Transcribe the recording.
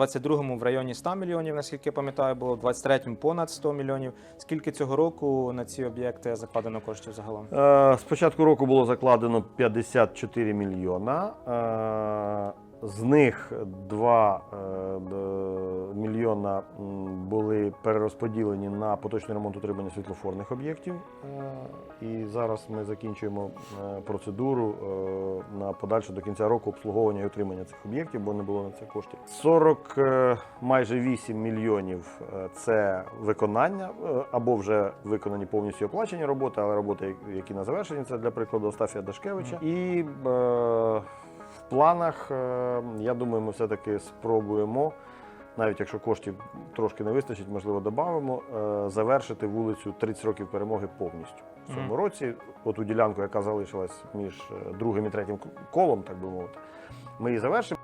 22-му в районі 100 мільйонів, наскільки я пам'ятаю, було в 23-му понад 100 мільйонів. Скільки цього року на ці об'єкти закладено коштів загалом? Е, З початку року було закладено 54 мільйона. Е, З них 2 мільйона були перерозподілені на поточний ремонт утримання світлофорних об'єктів. Е, І зараз ми закінчуємо е, процедуру е, на подальше до кінця року обслуговування і утримання цих об'єктів, бо не було на це коштів. 40 е, майже 8 мільйонів це виконання або вже виконані повністю оплачені роботи, але роботи, які на завершенні, це для прикладу Остафія Дашкевича. І в планах, я думаю, ми все-таки спробуємо. Навіть якщо коштів трошки не вистачить, можливо, додамо, е, завершити вулицю 30 років перемоги повністю в цьому році. Оту ділянку, яка залишилась між е, другим і третім колом, так би мовити, ми її завершимо.